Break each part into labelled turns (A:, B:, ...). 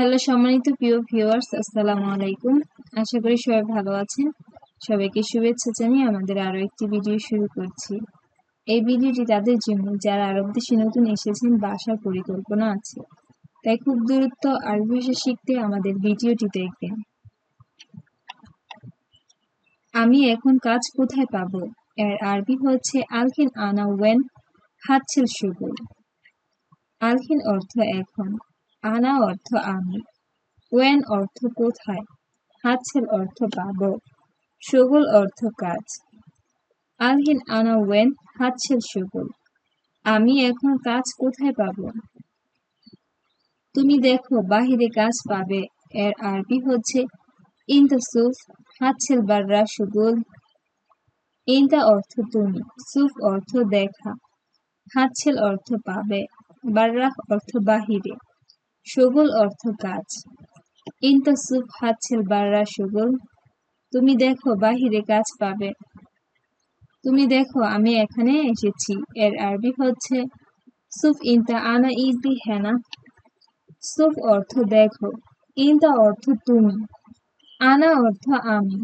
A: Hello, সম্মানিত প্রিয় viewers আসসালামু আলাইকুম। আশা করি সবাই ভালো আছেন। সবাইকে শুভেচ্ছা জানিয়ে আমাদের আরও একটি ভিডিও শুরু করছি। এই ভিডিওটি তাদের জন্য, যারা আরব দেশে নতুন এসেছেন বাসার পরিকল্পনা আছে, তাই খুব দূরত্ব আরবি ভাষা শিখতে আমাদের ভিডিওটি দেখবেন। আমি এখন কাজ কোথায় পাবো? এর আরবি হচ্ছে, আলখিন আনা ওয়েন হাতছিল সুগুল আলখিন অর্থ এখন আনা অর্থ আমি, ওয়েন অর্থ কোথায়, হাতছেল অর্থ পাব, সুগুল অর্থ কাজ। আলহিন আনা ওয়েন, হাতছেল সুগুল, আমি এখন কাজ কোথায় পাব? তুমি দেখো, বাহিরে কাজ পাবে, এর আরবি হচ্ছে ইনতা সুফ, হাতছেল বাররা সুগুল। ইনতা অর্থ তুমি, সুফ অর্থ দেখা, হাতছেল অর্থ পাবে, বাররাহ অর্থ বাহিরে। সগুল অর্থ কাজ। ইনতা সুফ হাতছেল বাররা সগুল, তুমি দেখো বাহিরে কাজ পাবে। তুমি দেখো আমি এখানে এসেছি, এর আরবি হচ্ছে, সুফ ইনতা আনা ইজি হেনা। সুফ অর্থ দেখো, ইনতা অর্থ তুমি, আনা অর্থ আমি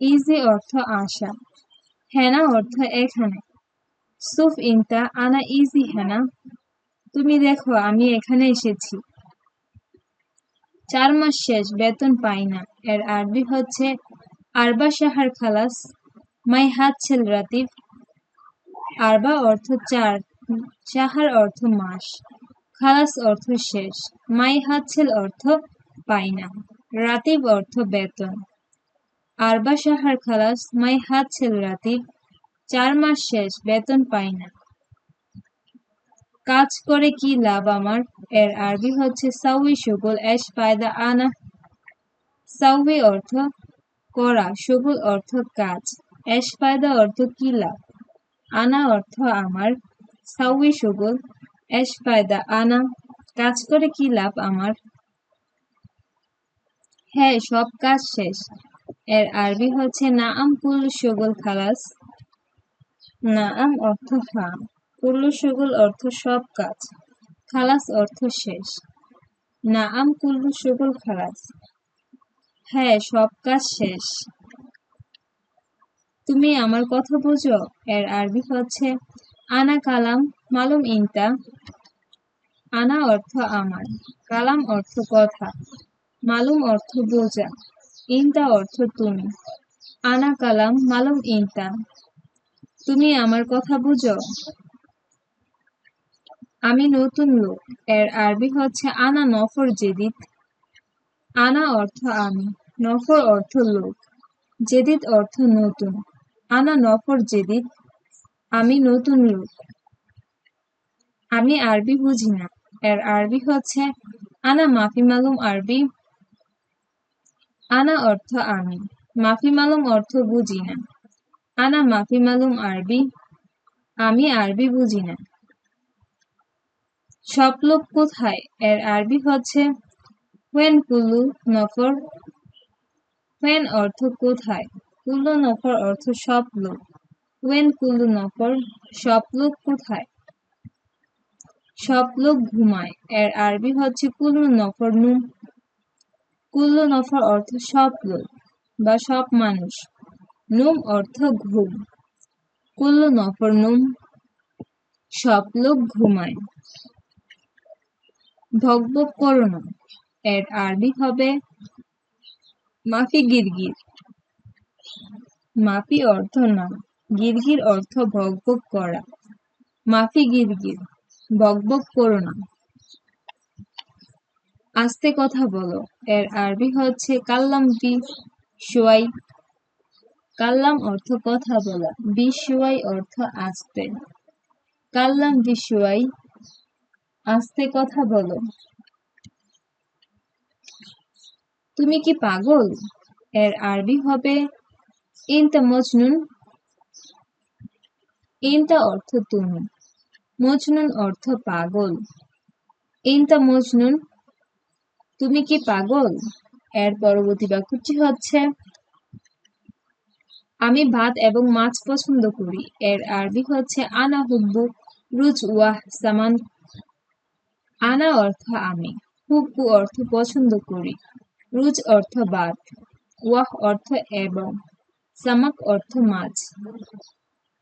A: ইজি অর্থ আশা, হেনা অর্থ এখানে। সুফ ইনতা আনা ইজি হেনা, তুমি দেখো আমি এখানে এসেছি চার মাস শেষ বেতন পাই না। এর আরবি হচ্ছে, আরবা সাহার খালাস, মাই হাত ছেল রাতিব। আরবা অর্থ চার সাহার অর্থ মাস। খালাস অর্থ শেষ, মাই হাত ছেল অর্থ পাই না। রাতিব অর্থ বেতন। আরবা সাহার খালাস, মাই হাত ছেল রাতিব। চার মাস শেষ বেতন পাই না। কাজ করে কি লাভ আমার? এর আরবি হচ্ছে সাউই সুগুল এস পায়দা আনা। সাউই অর্থ করা সুগুল অর্থ কাজ। এস পায়দা অর্থ কি লাভ? আনা অর্থ আমার। সাউই সুগুল এস পায়দা আনা। কাজ করে কি লাভ আমার? হ্যাঁ সব কাজ শেষ। এর আরবি হচ্ছে নাআম কুল সুগুল খালাস। নাআম অর্থ হ্যাঁ কুল্লু সুগুল অর্থ সব কাজ, খালাস অর্থ শেষ। নাআম কুল্লু সুগুল খালাস। হ্যাঁ সব কাজ শেষ। তুমি আমার কথা বুঝো? এর আরবি হচ্ছে, আনা কালাম মালুম ইনতা। আনা অর্থ আমার, কালাম অর্থ কথা। মালুম অর্থ বোঝা। ইনতা অর্থ তুমি। আনা কালাম মালুম ইনতা। তুমি আমার কথা বুঝো? আমি নতুন লোক। এর আরবি হচ্ছে আনা নফর জেদিদ। আনা অর্থ আমি, নফর অর্থ লোক। জেদিদ অর্থ নতুন। আনা নফর জেদিদ, আমি নতুন লোক। আমি আরবি বুঝি না। এর আরবি হচ্ছে, আনা মাফি মালুম আরবি। আনা অর্থ আমি, মাফি মালুম অর্থ বুঝি না। আনা মাফি মালুম আরবি। আমি আরবি বুঝি না। সব কোথায়? এর আরবি হচ্ছে হোয়েন কুল্লু নফর হোয়েন অর্থ কোথায়? কুল্লু নফর অর্থ সব লোক ওয়েন কুল্লু নফর সব কোথায়? সব ঘুমায় এর আরবি হচ্ছে কুল্লু নফর নুম কুল্লু নফর অর্থ সব বা সব মানুষ। নুম অর্থ ঘুম। কুল্লু নফর নুম সব ঘুমায় করো এর আরবি হবে মাফি গিরগির। মাফি অর্থ না, গিরগির অর্থ ভকভক করা। মাফি গিরগির, বকবক করো না। আস্তে কথা বলো, এর আরবি হচ্ছে কাল্লাম বি সোয়াই কাল্লাম অর্থ কথা বলা বিশুয়াই অর্থ আস্তে। কাল্লাম বিশুয়াই আস্তে কথা বলো। তুমি কি পাগল? এর আরবি হবে ইনতা মজনুন। ইনতা অর্থ তুমি। মজনুন অর্থ পাগল। ইনতা মজনুন, তুমি কি পাগল? এর পরবর্তী বাক্যটি হচ্ছে, আমি ভাত এবং মাছ পছন্দ করি। এর আরবি হচ্ছে, আনা হুব্বু রুজ ওয়াহ সামান আনা অর্থ আমি, হুব্বু অর্থ পছন্দ করি, রুজ অর্থ বাদ, ওয়াহ অর্থ এবং, সামাক অর্থ মাছ।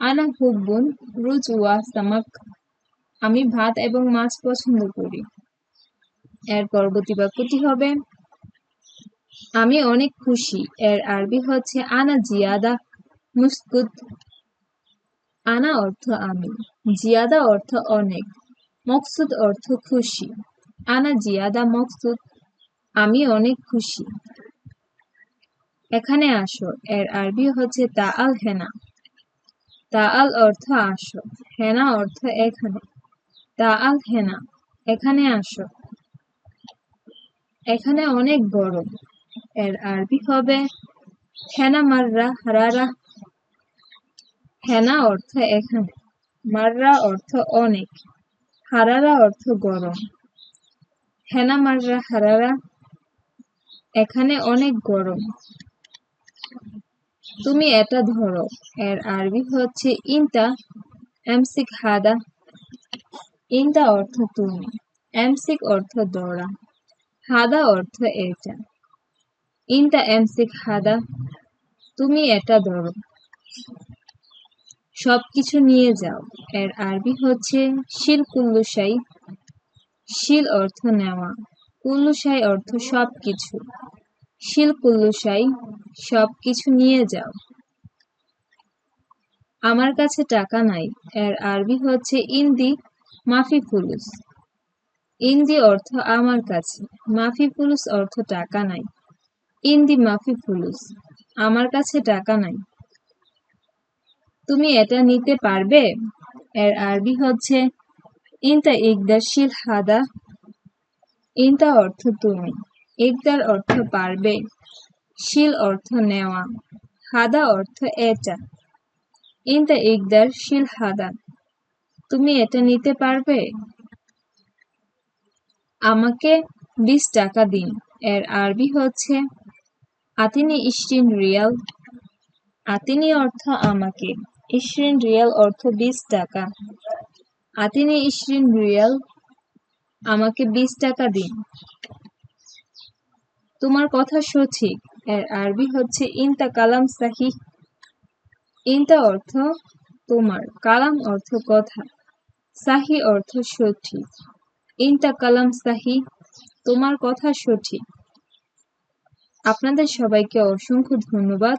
A: আনা হুব্বুন, রুজ ওয়া সামাক, আমি ভাত এবং মাছ পছন্দ করি। এর পরবর্তী বাক্যটি হবে, আমি অনেক খুশি, এর আরবি হচ্ছে আনা জিয়াদা, মুসকুত। আনা অর্থ আমি, জিয়াদা অর্থ অনেক মকসুদ অর্থ খুশি। আনা জিয়াদা মকসুদ আমি অনেক খুশি। এখানে আসো, এর আরবি হচ্ছে তা আল হেনা। তা আল অর্থ আসো, হেনা অর্থ এখানে। তা আল হেনা, এখানে আসো। এখানে অনেক বড়। এর আরবি হবে হেনা মাররা হারারা। হেনা অর্থ এখানে, মাররা অর্থ অনেক। হারারা অর্থ গরম হেনা মাররা হারারা এখানে অনেক গরম তুমি এটা ধরো এর আরবি হচ্ছে ইনতা এমসিক হাদা ইনতা অর্থ তুমি এমসিক অর্থ দৌড়া হাদা অর্থ এটা ইনতা এমসিক হাদা তুমি এটা ধরো সবকিছু নিয়ে যাও। এর আরবি হচ্ছে শিল কুল্লুসাই শিল অর্থ নেওয়া কুল্লুসাই অর্থ সবকিছু। শিল কুল্লুসাই সবকিছু নিয়ে যাও। আমার কাছে টাকা নাই। এর আরবি হচ্ছে ইন্দি মাফি ফুলুস ইন্দি অর্থ আমার কাছে মাফি ফুলুস অর্থ টাকা নাই। ইন্দি মাফি ফুলুস আমার কাছে টাকা নাই। তুমি এটা নিতে পারবে? এর আরবি হচ্ছে, ইনতা ইকদার শিল হাদা। ইনতা অর্থ তুমি, ইকদার অর্থ পারবে, শিল অর্থ নেওয়া, হাদা অর্থ এটা ইনতা ইকদার শিল হাদা, তুমি এটা নিতে পারবে? আমাকে বিশ টাকা দিন। এর আরবি হচ্ছে, আতিনি ইস্টিন রিয়াল। আতিনি অর্থ আমাকে। ইশরিন রিয়াল অর্থ বিশ টাকা। আতিনি ইশরিন রিয়াল, আমাকে বিশ টাকা দিন। তোমার কথা সঠিক। এর আরবি হচ্ছে ইনতা কালাম সাহি। ইনতা অর্থ তোমার, কালাম অর্থ কথা। সাহি অর্থ সঠিক। ইনতা কালাম সাহি, তোমার কথা সঠিক। আপনাদের সবাইকে অসংখ্য ধন্যবাদ।